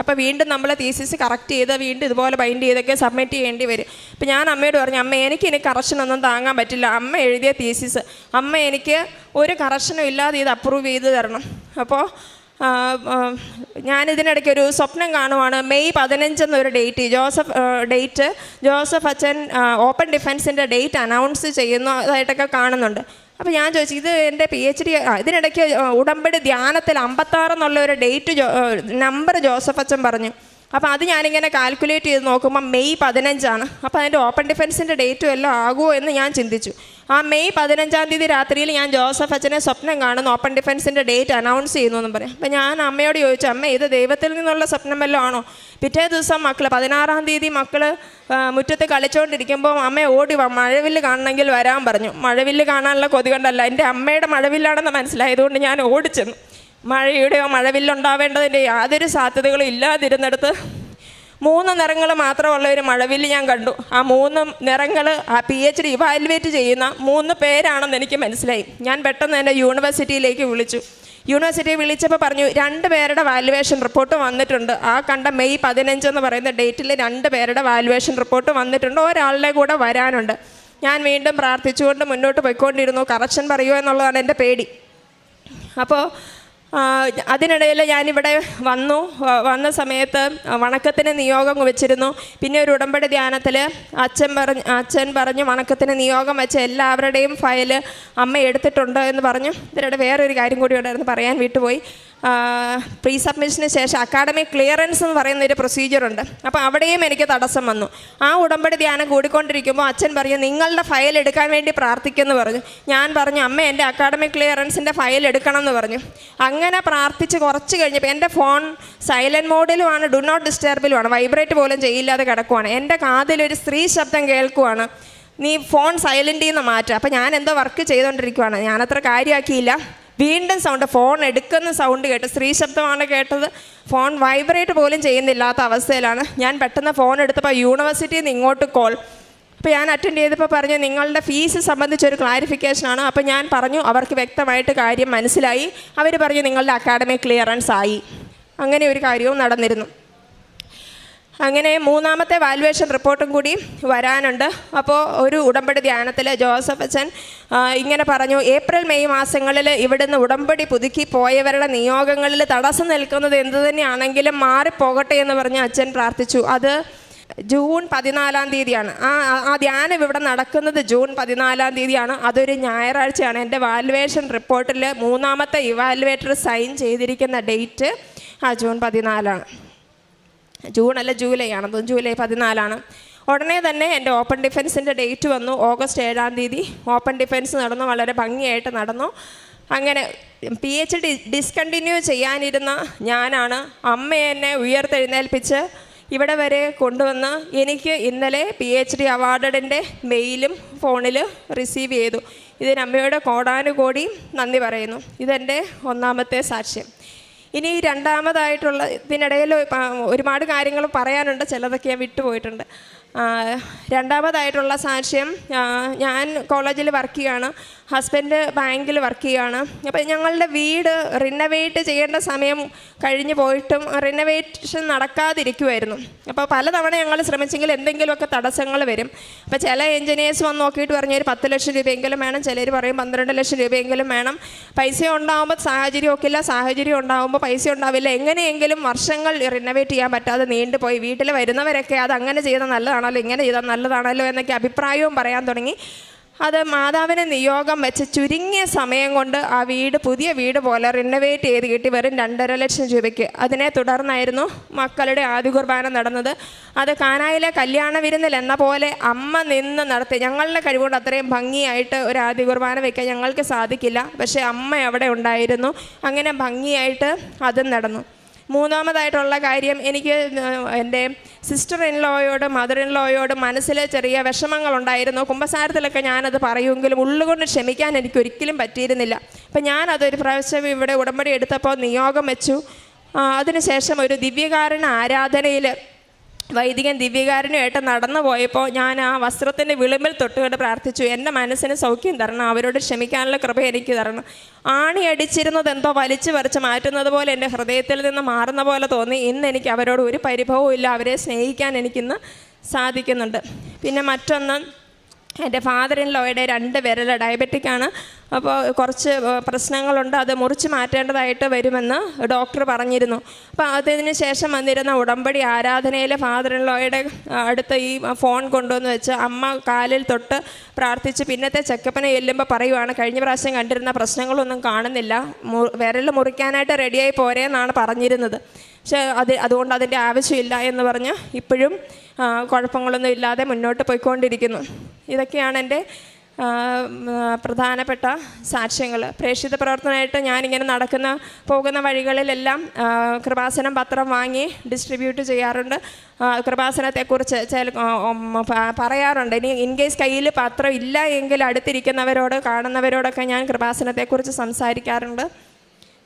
അപ്പോൾ വീണ്ടും നമ്മൾ തീസിസ് കറക്റ്റ് ചെയ്ത് വീണ്ടും ഇതുപോലെ ബൈൻഡ് ചെയ്തൊക്കെ സബ്മിറ്റ് ചെയ്യേണ്ടി വരും. അപ്പോൾ ഞാൻ അമ്മയോട് പറഞ്ഞു അമ്മ എനിക്ക് ഇനി കറക്ഷനൊന്നും താങ്ങാൻ പറ്റില്ല. അമ്മ എഴുതിയ തീസിസ് അമ്മ എനിക്ക് ഒരു കറക്ഷനും ഇല്ലാതെ ഇത് അപ്രൂവ് ചെയ്ത് തരണം. അപ്പോൾ ഞാനിതിനിടയ്ക്ക് ഒരു സ്വപ്നം കാണുവാണ്. മെയ് പതിനഞ്ചെന്നൊരു ഡേറ്റ് ജോസഫ് ഡേറ്റ് ജോസഫ് അച്ഛൻ ഓപ്പൺ ഡിഫൻസിന്റെ ഡേറ്റ് അനൗൺസ് ചെയ്യുന്നതായിട്ടൊക്കെ കാണുന്നുണ്ട്. അപ്പോൾ ഞാൻ ചോദിച്ചു ഇത് എന്റെ പി എച്ച് ഡി ഇതിനിടയ്ക്ക് ഉടമ്പടി ധ്യാനത്തിൽ അമ്പത്താറ് എന്നുള്ള ഒരു ഡേറ്റ് നമ്പർ ജോസഫ് അച്ഛൻ പറഞ്ഞു. അപ്പോൾ അത് ഞാനിങ്ങനെ കാൽക്കുലേറ്റ് ചെയ്ത് നോക്കുമ്പോൾ മെയ് പതിനഞ്ചാണ്. അപ്പോൾ അതിന്റെ ഓപ്പൺ ഡിഫൻസിന്റെ ഡേറ്റും എല്ലാം ആകുമോ എന്ന് ഞാൻ ചിന്തിച്ചു. ആ മെയ് പതിനഞ്ചാം തീയതി രാത്രിയിൽ ഞാൻ ജോസഫ് അച്ഛനെ സ്വപ്നം കാണുന്നു. ഓപ്പൺ ഡിഫൻസിന്റെ ഡേറ്റ് അനൗൺസ് ചെയ്യുന്നു എന്ന് പറയും. അപ്പോൾ ഞാൻ അമ്മയോട് ചോദിച്ചു അമ്മ ഇത് ദൈവത്തിൽ നിന്നുള്ള സ്വപ്നം വല്ലതും ആണോ? പിറ്റേ ദിവസം മക്കൾ പതിനാറാം തീയതി മക്കൾ മുറ്റത്ത് കളിച്ചുകൊണ്ടിരിക്കുമ്പോൾ അമ്മ ഓടി വാ മഴവില്ല് കാണണമെങ്കിൽ വരാൻ പറഞ്ഞു. മഴവില്ല് കാണാനുള്ള കൊതി കൊണ്ടല്ല എന്റെ അമ്മയുടെ മഴവില്ലാണെന്ന് മനസ്സിലായതുകൊണ്ട് ഞാൻ ഓടിച്ചെന്നു. മഴയുടെയോ മഴവില്ലുണ്ടാവേണ്ടതിന്റെ യാതൊരു സാധ്യതകളും ഇല്ലാതിരുന്നിടത്ത് മൂന്ന് നിറങ്ങൾ മാത്രമുള്ള ഒരു മഴവില്ല് ഞാൻ കണ്ടു. ആ മൂന്ന് നിറങ്ങൾ ആ പി എച്ച് ഡി ഇവാലുവേറ്റ് ചെയ്യുന്ന മൂന്ന് പേരാണെന്ന് എനിക്ക് മനസ്സിലായി. ഞാൻ പെട്ടെന്ന് തന്നെ യൂണിവേഴ്സിറ്റിയിലേക്ക് വിളിച്ചു. യൂണിവേഴ്സിറ്റി വിളിച്ചപ്പോൾ പറഞ്ഞു രണ്ട് പേരുടെ വാലുവേഷൻ റിപ്പോർട്ട് വന്നിട്ടുണ്ട്. ആ കണ്ട മെയ് പതിനഞ്ച് എന്ന് പറയുന്ന ഡേറ്റിൽ രണ്ട് പേരുടെ വാലുവേഷൻ റിപ്പോർട്ട് വന്നിട്ടുണ്ട്. ഒരാളുടെ കൂടെ വരാനുണ്ട്. ഞാൻ വീണ്ടും പ്രാർത്ഥിച്ചുകൊണ്ട് മുന്നോട്ട് പോയിക്കൊണ്ടിരുന്നു. കറക്ഷൻ പറയുമോ എന്നുള്ളതാണ് എന്റെ പേടി. അപ്പോൾ അതിനിടയിൽ ഞാനിവിടെ വന്നു. വന്ന സമയത്ത് വണക്കത്തിന് നിയോഗം വെച്ചിരുന്നു. പിന്നെ ഒരു ഉടമ്പടി ധ്യാനത്തിൽ അച്ഛൻ പറഞ്ഞ് അച്ഛൻ പറഞ്ഞു വണക്കത്തിന് നിയോഗം വെച്ച എല്ലാവരുടെയും ഫയൽ അമ്മ എടുത്തിട്ടുണ്ട് എന്ന് പറഞ്ഞു. ഇതിനിടെ വേറൊരു കാര്യം കൂടി ഉണ്ടായിരുന്നു പറയാൻ വിട്ടുപോയി. പ്രീ സബ്മിഷന് ശേഷം അക്കാഡമിക് ക്ലിയറൻസ് എന്ന് പറയുന്ന ഒരു പ്രൊസീജിയറുണ്ട് അപ്പോൾ അവിടെയും എനിക്ക് തടസ്സം വന്നു. ആ ഉടമ്പടി ധ്യാനം കൂടിക്കൊണ്ടിരിക്കുമ്പോൾ അച്ഛൻ പറഞ്ഞു നിങ്ങളുടെ ഫയൽ എടുക്കാൻ വേണ്ടി പ്രാർത്ഥിക്കുമെന്ന് പറഞ്ഞു. ഞാൻ പറഞ്ഞു അമ്മ എന്റെ അക്കാഡമിക് ക്ലിയറൻസിന്റെ ഫയൽ എടുക്കണം എന്ന് പറഞ്ഞു. അങ്ങനെ പ്രാർത്ഥിച്ച് കുറച്ച് കഴിഞ്ഞപ്പോൾ എന്റെ ഫോൺ സൈലന്റ് മോഡിലുമാണ് ഡു നോട്ട് ഡിസ്റ്റർബിലുമാണ് വൈബ്രേറ്റ് പോലും ചെയ്യില്ലാതെ കിടക്കുവാണ്. എന്റെ കാതിലൊരു സ്ത്രീ ശബ്ദം കേൾക്കുവാണ്. നീ ഫോൺ സൈലന്റിൽ നിന്ന് മാറ്റുക അപ്പോൾ ഞാൻ എന്തോ വർക്ക് ചെയ്തുകൊണ്ടിരിക്കുവാണ് ഞാനത്ര കാര്യമാക്കിയില്ല വീണ്ടും സൗണ്ട് ഫോൺ എടുക്കുന്ന സൗണ്ട് കേട്ട് സ്ത്രീ ശബ്ദമാണ് കേട്ടത്. ഫോൺ വൈബ്രേറ്റ് പോലും ചെയ്യുന്നില്ലാത്ത അവസ്ഥയിലാണ്. ഞാൻ പെട്ടെന്ന് ഫോൺ എടുത്തപ്പോൾ യൂണിവേഴ്സിറ്റിയിൽ നിന്ന് ഇങ്ങോട്ട് കോൾ അപ്പോൾ ഞാൻ അറ്റൻഡ് ചെയ്തപ്പോൾ പറഞ്ഞു നിങ്ങളുടെ ഫീസ് സംബന്ധിച്ചൊരു ക്ലാരിഫിക്കേഷനാണ് അപ്പോൾ ഞാൻ പറഞ്ഞു അവർക്ക് വ്യക്തമായിട്ട് കാര്യം മനസ്സിലായി. അവർ പറഞ്ഞു നിങ്ങളുടെ അക്കാഡമിക് ക്ലിയറൻസ് ആയി. അങ്ങനെ ഒരു കാര്യവും നടന്നിരുന്നു. അങ്ങനെ മൂന്നാമത്തെ വാലുവേഷൻ റിപ്പോർട്ടും കൂടി വരാനുണ്ട്. അപ്പോൾ ഒരു ഉടമ്പടി ധ്യാനത്തിൽ ജോസഫ് അച്ഛൻ ഇങ്ങനെ പറഞ്ഞു ഏപ്രിൽ മെയ് മാസങ്ങളിൽ ഇവിടുന്ന് ഉടമ്പടി പുതുക്കി പോയവരുടെ നിയോഗങ്ങളിൽ തടസ്സം നിൽക്കുന്നത് എന്തു തന്നെയാണെങ്കിലും മാറിപ്പോകട്ടെ എന്ന് പറഞ്ഞ് അച്ഛൻ പ്രാർത്ഥിച്ചു. അത് ജൂൺ പതിനാലാം തീയതിയാണ്. ആ ആ- ധ്യാനം ഇവിടെ നടക്കുന്നത് ജൂൺ പതിനാലാം തീയതിയാണ്. അതൊരു ഞായറാഴ്ചയാണ്. എന്റെ വാലുവേഷൻ റിപ്പോർട്ടിൽ മൂന്നാമത്തെ ഇവാലുവേറ്റർ സൈൻ ചെയ്തിരിക്കുന്ന ഡേറ്റ് ആ ജൂൺ പതിനാലാണ്. ജൂൺ അല്ല ജൂലൈ ആണ്. ജൂലൈ പതിനാലാണ്. ഉടനെ തന്നെ എന്റെ ഓപ്പൺ ഡിഫൻസിന്റെ ഡേറ്റ് വന്നു. ഓഗസ്റ്റ് ഏഴാം തീയതി ഓപ്പൺ ഡിഫൻസ് നടന്നു. വളരെ ഭംഗിയായിട്ട് നടന്നു. അങ്ങനെ പി എച്ച് ഡി ഡിസ്കണ്ടിന്യൂ ചെയ്യാനിരുന്ന ഞാനാണ് അമ്മ എന്നെ ഉയർത്തെഴുന്നേൽപ്പിച്ച് ഇവിടെ വരെ കൊണ്ടുവന്ന് എനിക്ക് ഇന്നലെ പി എച്ച് ഡി അവാർഡിന്റെ മെയിലും ഫോണിൽ റിസീവ് ചെയ്തു. ഇതിന് അമ്മയുടെ കോടാനുകോടി നന്ദി പറയുന്നു. ഇതെന്റെ ഒന്നാമത്തെ സാക്ഷ്യം. ഇനി രണ്ടാമതായിട്ടുള്ള ഇതിനിടയിൽ ഒരുപാട് കാര്യങ്ങൾ പറയാനുണ്ട് ചിലതൊക്കെ ഞാൻ വിട്ടുപോയിട്ടുണ്ട് രണ്ടാമതായിട്ടുള്ള സാക്ഷ്യം ഞാൻ കോളേജിൽ വർക്ക് ചെയ്യുകയാണ്. ഹസ്ബൻഡ് ബാങ്കിൽ വർക്ക് ചെയ്യുകയാണ്. അപ്പോൾ ഞങ്ങളുടെ വീട് റിനവേറ്റ് ചെയ്യേണ്ട സമയം കഴിഞ്ഞു പോയിട്ടും റിനോവേഷൻ നടക്കാതിരിക്കുമായിരുന്നു അപ്പോൾ പലതവണ ഞങ്ങൾ ശ്രമിച്ചെങ്കിൽ എന്തെങ്കിലുമൊക്കെ തടസ്സങ്ങൾ വരും. അപ്പോൾ ചില എഞ്ചിനീയേഴ്സ് വന്ന് നോക്കിയിട്ട് പറഞ്ഞു ഒരു പത്ത് ലക്ഷം രൂപയെങ്കിലും വേണം. ചിലർ പറയും പന്ത്രണ്ട് ലക്ഷം രൂപയെങ്കിലും വേണം. പൈസ ഉണ്ടാകുമ്പോൾ സാഹചര്യം ഒക്കില്ല സാഹചര്യം ഉണ്ടാകുമ്പോൾ പൈസ ഉണ്ടാവില്ല. എങ്ങനെയെങ്കിലും വർഷങ്ങൾ റിനവേറ്റ് ചെയ്യാൻ പറ്റാതെ നീണ്ടുപോയി വീട്ടിൽ വരുന്നവരൊക്കെ അത് അങ്ങനെ ചെയ്താൽ നല്ലതാണല്ലോ ഇങ്ങനെ ചെയ്താൽ നല്ലതാണല്ലോ എന്നൊക്കെ അഭിപ്രായവും പറയാൻ തുടങ്ങി. അത് മാതാവിന് നിയോഗം വെച്ച് ചുരുങ്ങിയ സമയം കൊണ്ട് ആ വീട് പുതിയ വീട് പോലെ റിനോവേറ്റ് ചെയ്ത് കിട്ടി വെറും രണ്ടര ലക്ഷം രൂപയ്ക്ക്. അതിനെ തുടർന്നായിരുന്നു മക്കളുടെ ആദ്യ കുർബാന നടന്നത്. അത് കാനായിലെ കല്യാണ വിരുന്നിൽ എന്ന പോലെ അമ്മ നിന്ന് നടത്തി. ഞങ്ങളുടെ കഴിവുകൊണ്ട് അത്രയും ഭംഗിയായിട്ട് ഒരു ആദ്യ കുർബാന വയ്ക്കാൻ ഞങ്ങൾക്ക് സാധിക്കില്ല. പക്ഷേ അമ്മ അവിടെ ഉണ്ടായിരുന്നു. അങ്ങനെ ഭംഗിയായിട്ട് അതും നടന്നു. മൂന്നാമതായിട്ടുള്ള കാര്യം എനിക്ക് എന്റെ സിസ്റ്റർ ഇൻ ലോയോട് മദർ ഇൻ ലോയോട് മനസ്സിൽ ചെറിയ വിഷമങ്ങളുണ്ടായിരുന്നു. കുമ്പസാരത്തിലൊക്കെ ഞാനത് പറയുമെങ്കിലും ഉള്ളുകൊണ്ട് ക്ഷമിക്കാൻ എനിക്ക് ഒരിക്കലും പറ്റിയിരുന്നില്ല. അപ്പം ഞാനതൊരു പ്രാവശ്യം ഇവിടെ ഉടമ്പടി എടുത്തപ്പോൾ നിയോഗം വെച്ചു. അതിനുശേഷം ഒരു ദിവ്യകാരണ ആരാധനയിൽ വൈദികൻ ദിവ്യകാരനുമായിട്ട് നടന്നു പോയപ്പോൾ ഞാൻ ആ വസ്ത്രത്തിന്റെ വിളിമ്പിൽ തൊട്ടുകൊണ്ട് പ്രാർത്ഥിച്ചു. എന്റെ മനസ്സിന് സൗഖ്യം തരണം. അവരോട് ക്ഷമിക്കാനുള്ള കൃപ എനിക്ക് തരണം. ആണി അടിച്ചിരുന്നത് എന്തോ വലിച്ചു പറിച്ച് മാറ്റുന്നത് പോലെ എന്റെ ഹൃദയത്തിൽ നിന്ന് മാറുന്ന പോലെ തോന്നി. ഇന്ന് എനിക്ക് അവരോട് ഒരു പരിഭവവും ഇല്ല അവരെ സ്നേഹിക്കാൻ എനിക്കിന്ന് സാധിക്കുന്നുണ്ട്. പിന്നെ മറ്റൊന്ന് എന്റെ ഫാദർ ഇൻ ലോയുടെ രണ്ട് വിരൽ ഡയബറ്റിക് ആണ്. അപ്പോൾ കുറച്ച് പ്രശ്നങ്ങളുണ്ട്. അത് മുറിച്ച് മാറ്റേണ്ടതായിട്ട് വരുമെന്ന് ഡോക്ടർ പറഞ്ഞിരുന്നു. അപ്പോൾ അതിന് ശേഷം വന്നിരുന്ന ഉടമ്പടി ആരാധനയിൽ ആരാധനയിലെ ഫാദറിൻലോയുടെ അടുത്ത് ഈ ഫോൺ കൊണ്ടുവന്ന് വെച്ച് അമ്മ കാലിൽ തൊട്ട് പ്രാർത്ഥിച്ച് പിന്നത്തെ ചെക്കപ്പിനെ ചെല്ലുമ്പോൾ പറയുവാണ് കഴിഞ്ഞ പ്രാവശ്യം കണ്ടിരുന്ന പ്രശ്നങ്ങളൊന്നും കാണുന്നില്ല. വിരൽ മുറിക്കാനായിട്ട് റെഡിയായി പോരേന്നാണ് പറഞ്ഞിരുന്നത്. പക്ഷേ അത് അതുകൊണ്ട് അതിന്റെ ആവശ്യമില്ല എന്ന് പറഞ്ഞ് ഇപ്പോഴും കുഴപ്പങ്ങളൊന്നും ഇല്ലാതെ മുന്നോട്ട് പോയിക്കൊണ്ടിരിക്കുന്നു. ഇതൊക്കെയാണ് എന്റെ പ്രധാനപ്പെട്ട സാക്ഷ്യങ്ങൾ. പ്രേക്ഷിത പ്രവർത്തനമായിട്ട് ഞാനിങ്ങനെ നടക്കുന്ന പോകുന്ന വഴികളിലെല്ലാം കൃപാസനം പത്രം വാങ്ങി ഡിസ്ട്രിബ്യൂട്ട് ചെയ്യാറുണ്ട്. കൃപാസനത്തെക്കുറിച്ച് ചില പറയാറുണ്ട്. ഇനി ഇൻ കേസ് കയ്യിൽ പത്രം ഇല്ല എങ്കിൽ അടുത്തിരിക്കുന്നവരോട് കാണുന്നവരോടൊക്കെ ഞാൻ കൃപാസനത്തെക്കുറിച്ച് സംസാരിക്കാറുണ്ട്.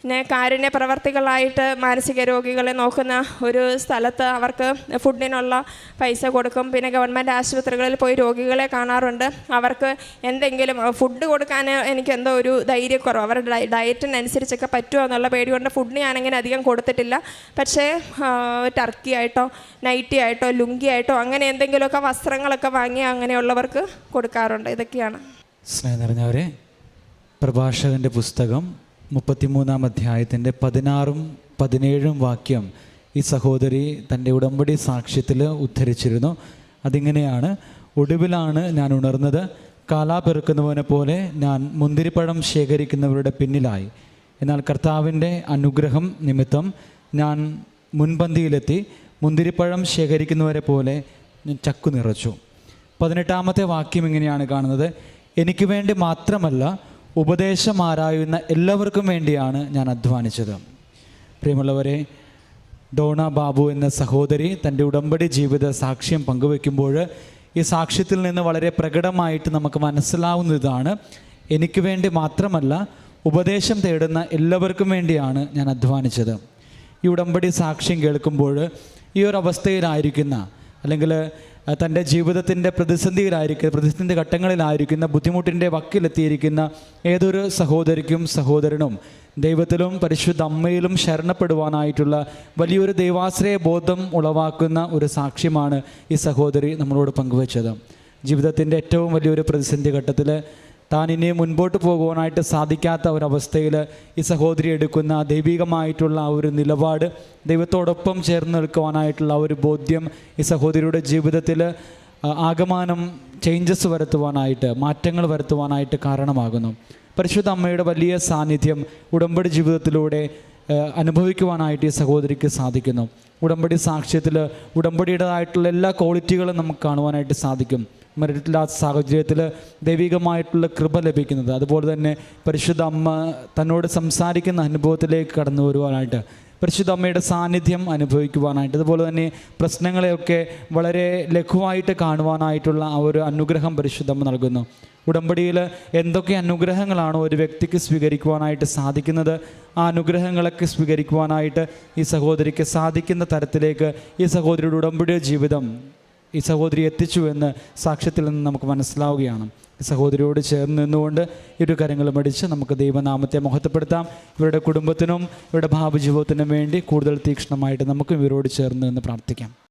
പിന്നെ കാരുണ്യ പ്രവർത്തികളായിട്ട് മാനസിക രോഗികളെ നോക്കുന്ന ഒരു സ്ഥലത്ത് അവർക്ക് ഫുഡിനുള്ള പൈസ കൊടുക്കും. പിന്നെ ഗവൺമെന്റ് ആശുപത്രികളിൽ പോയി രോഗികളെ കാണാറുണ്ട്. അവർക്ക് എന്തെങ്കിലും ഫുഡ് കൊടുക്കാൻ എനിക്ക് എന്തോ ഒരു ധൈര്യക്കുറവ് അവരുടെ ഡയ- ഡയറ്റിനനുസരിച്ചൊക്കെ പറ്റുമോ എന്നുള്ള പേടി കൊണ്ട് ഫുഡ് ഞാനങ്ങനെ അധികം കൊടുത്തിട്ടില്ല. പക്ഷേ ടർക്കി ആയിട്ടോ നൈറ്റി ആയിട്ടോ ലുങ്കി ആയിട്ടോ അങ്ങനെ എന്തെങ്കിലുമൊക്കെ വസ്ത്രങ്ങളൊക്കെ വാങ്ങി അങ്ങനെയുള്ളവർക്ക് കൊടുക്കാറുണ്ട്. ഇതൊക്കെയാണ്. സ്നേഹം നിറഞ്ഞവരെ പ്രഭാഷകന്റെ പുസ്തകം മുപ്പത്തിമൂന്നാം അധ്യായത്തിന്റെ പതിനാറും പതിനേഴും വാക്യം ഈ സഹോദരി തന്റെ ഉടമ്പടി സാക്ഷ്യത്തിൽ ഉദ്ധരിച്ചിരുന്നു. അതിങ്ങനെയാണ് ഒടുവിലാണ് ഞാൻ ഉണർന്നത് കാലാ പെറുക്കുന്നവനെ പോലെ ഞാൻ മുന്തിരിപ്പഴം ശേഖരിക്കുന്നവരുടെ പിന്നിലായി. എന്നാൽ കർത്താവിന്റെ അനുഗ്രഹം നിമിത്തം ഞാൻ മുൻപന്തിയിലെത്തി മുന്തിരിപ്പഴം ശേഖരിക്കുന്നവരെ പോലെ ചക്കു നിറച്ചു പതിനെട്ടാമത്തെ വാക്യം ഇങ്ങനെയാണ് കാണുന്നത് എനിക്ക് വേണ്ടി മാത്രമല്ല ഉപദേശം ആരായുന്ന എല്ലാവർക്കും വേണ്ടിയാണ് ഞാൻ അധ്വാനിച്ചത്. പ്രിയമുള്ളവരെ ഡോണ ബാബു എന്ന സഹോദരി തന്റെ ഉടമ്പടി ജീവിത സാക്ഷ്യം പങ്കുവെക്കുമ്പോൾ ഈ സാക്ഷ്യത്തിൽ നിന്ന് വളരെ പ്രകടമായിട്ട് നമുക്ക് മനസ്സിലാവുന്ന ഇതാണ് എനിക്ക് വേണ്ടി മാത്രമല്ല ഉപദേശം തേടുന്ന എല്ലാവർക്കും വേണ്ടിയാണ് ഞാൻ അധ്വാനിച്ചത്. ഈ ഉടമ്പടി സാക്ഷ്യം കേൾക്കുമ്പോൾ ഈ ഒരു അവസ്ഥയിലായിരിക്കുന്ന അല്ലെങ്കിൽ തന്റെ ജീവിതത്തിന്റെ പ്രതിസന്ധിയിലായിരിക്കുന്ന പ്രതിസന്ധി ഘട്ടങ്ങളിലായിരിക്കുന്ന ബുദ്ധിമുട്ടിന്റെ വക്കിലെത്തിയിരിക്കുന്ന ഏതൊരു സഹോദരിക്കും സഹോദരനും ദൈവത്തിലും പരിശുദ്ധ അമ്മയിലും ശരണപ്പെടുവാനായിട്ടുള്ള വലിയൊരു ദൈവാശ്രയ ബോധം ഉളവാക്കുന്ന ഒരു സാക്ഷ്യമാണ് ഈ സഹോദരി നമ്മളോട് പങ്കുവച്ചത്. ജീവിതത്തിന്റെ ഏറ്റവും വലിയൊരു പ്രതിസന്ധി ഘട്ടത്തിൽ താൻ ഇനി മുൻപോട്ട് പോകുവാനായിട്ട് സാധിക്കാത്ത ഒരവസ്ഥയിൽ ഈ സഹോദരി എടുക്കുന്ന ദൈവികമായിട്ടുള്ള ആ ഒരു നിലപാട് ദൈവത്തോടൊപ്പം ചേർന്ന് നിൽക്കുവാനായിട്ടുള്ള ഒരു ബോധ്യം ഈ സഹോദരിയുടെ ജീവിതത്തിൽ ആഗമാനം ചേഞ്ചസ് വരുത്തുവാനായിട്ട് മാറ്റങ്ങൾ വരുത്തുവാനായിട്ട് കാരണമാകുന്നു. പരിശുദ്ധ അമ്മയുടെ വലിയ സാന്നിധ്യം ഉടമ്പടി ജീവിതത്തിലൂടെ അനുഭവിക്കുവാനായിട്ട് ഈ സഹോദരിക്ക് സാധിക്കുന്നു. ഉടമ്പടി സാക്ഷ്യത്തിൽ ഉടമ്പടിയുടേതായിട്ടുള്ള എല്ലാ ക്വാളിറ്റികളും നമുക്ക് കാണുവാനായിട്ട് സാധിക്കും. മരിട്ടില്ലാത്ത സാഹചര്യത്തിൽ ദൈവികമായിട്ടുള്ള കൃപ ലഭിക്കുന്നത്. അതുപോലെ തന്നെ പരിശുദ്ധ അമ്മ തന്നോട് സംസാരിക്കുന്ന അനുഭവത്തിലേക്ക് കടന്നു വരുവാനായിട്ട് പരിശുദ്ധ അമ്മയുടെ സാന്നിധ്യം അനുഭവിക്കുവാനായിട്ട് അതുപോലെ തന്നെ പ്രശ്നങ്ങളെയൊക്കെ വളരെ ലഘുവായിട്ട് കാണുവാനായിട്ടുള്ള ആ ഒരു അനുഗ്രഹം പരിശുദ്ധ അമ്മ നൽകുന്നു. ഉടമ്പടിയിൽ എന്തൊക്കെ അനുഗ്രഹങ്ങളാണോ ഒരു വ്യക്തിക്ക് സ്വീകരിക്കുവാനായിട്ട് സാധിക്കുന്നത്? ആ അനുഗ്രഹങ്ങളൊക്കെ സ്വീകരിക്കുവാനായിട്ട് ഈ സഹോദരിക്ക് സാധിക്കുന്ന തരത്തിലേക്ക് ഈ സഹോദരിയുടെ ഉടമ്പടിയുടെ ജീവിതം ഈ സഹോദരി എത്തിച്ചു എന്ന് സാക്ഷ്യത്തിൽ നിന്ന് നമുക്ക് മനസ്സിലാവുകയാണ്. സഹോദരിയോട് ചേർന്ന് നിന്നുകൊണ്ട് ഇരു കരങ്ങളും അടിച്ച് നമുക്ക് ദൈവനാമത്തെ മഹത്വപ്പെടുത്താം. ഇവരുടെ കുടുംബത്തിനും ഇവരുടെ ഭാവജീവിതത്തിനും വേണ്ടി കൂടുതൽ തീക്ഷ്ണമായിട്ട് നമുക്കും ഇവരോട് ചേർന്ന് നിന്ന് പ്രാർത്ഥിക്കാം.